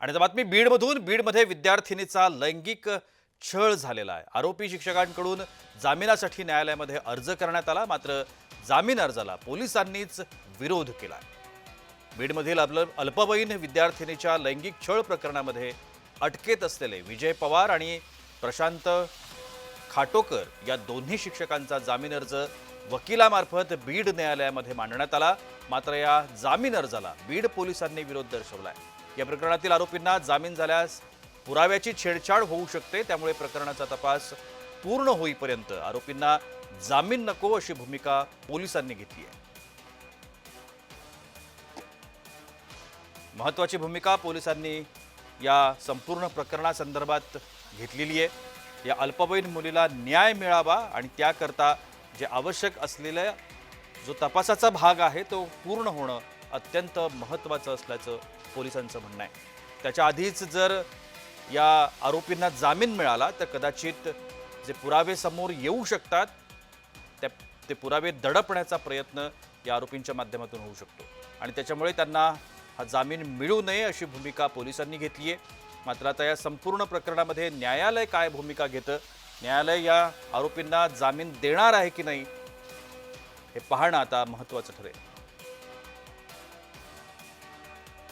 आणि आता बातमी बीडमधून. बीडमध्ये विद्यार्थिनीचा लैंगिक छळ झालेला आहे. आरोपी शिक्षकांकडून जामिनासाठी न्यायालयामध्ये अर्ज करण्यात आला. मात्र जामीन अर्जाला पोलिसांनीच विरोध केला बीडमधील अल्प अल्पवयीन विद्यार्थिनीच्या लैंगिक छळ प्रकरणामध्ये अटकेत असलेले विजय पवार आणि प्रशांत खाटोकर या दोन्ही शिक्षकांचा जामीन अर्ज वकिलामार्फत बीड न्यायालयामध्ये मांडण्यात आला. मात्र या जामीन अर्जाला बीड पोलिसांनी विरोध दर्शवला आहे. या प्रकरणातील आरोपींना जामीन झाल्यास पुराव्याची छेडछाड होऊ शकते त्यामुळे प्रकरणाचा तपास पूर्ण होईपर्यंत आरोपींना जामीन नको अशी भूमिका पोलिसांनी घेतली आहे. महत्वाची भूमिका पोलिसांनी या संपूर्ण प्रकरणासंदर्भात घेतलेली आहे. या अल्पवयीन मुलीला न्याय मिळावा आणि त्याकरता जे आवश्यक असलेला जो तपासाचा भाग आहे तो पूर्ण होणं अत्यंत महत्त्वाचं असल्याचं पोलिसांचं म्हणणं आहे. त्याच्या आधीच जर या आरोपींना जामीन मिळाला तर कदाचित जे पुरावे समोर येऊ शकतात त्या ते पुरावे दडपण्याचा प्रयत्न या आरोपींच्या माध्यमातून होऊ शकतो. आणि त्याच्यामुळे त्यांना हा जामीन मिळू नये अशी भूमिका पोलिसांनी घेतली आहे. मात्र आता या संपूर्ण प्रकरणामध्ये न्यायालय काय भूमिका घेतं न्यायालय या आरोपींना जामीन देणार आहे की नाही हे पाहणं आता महत्त्वाचं ठरेल.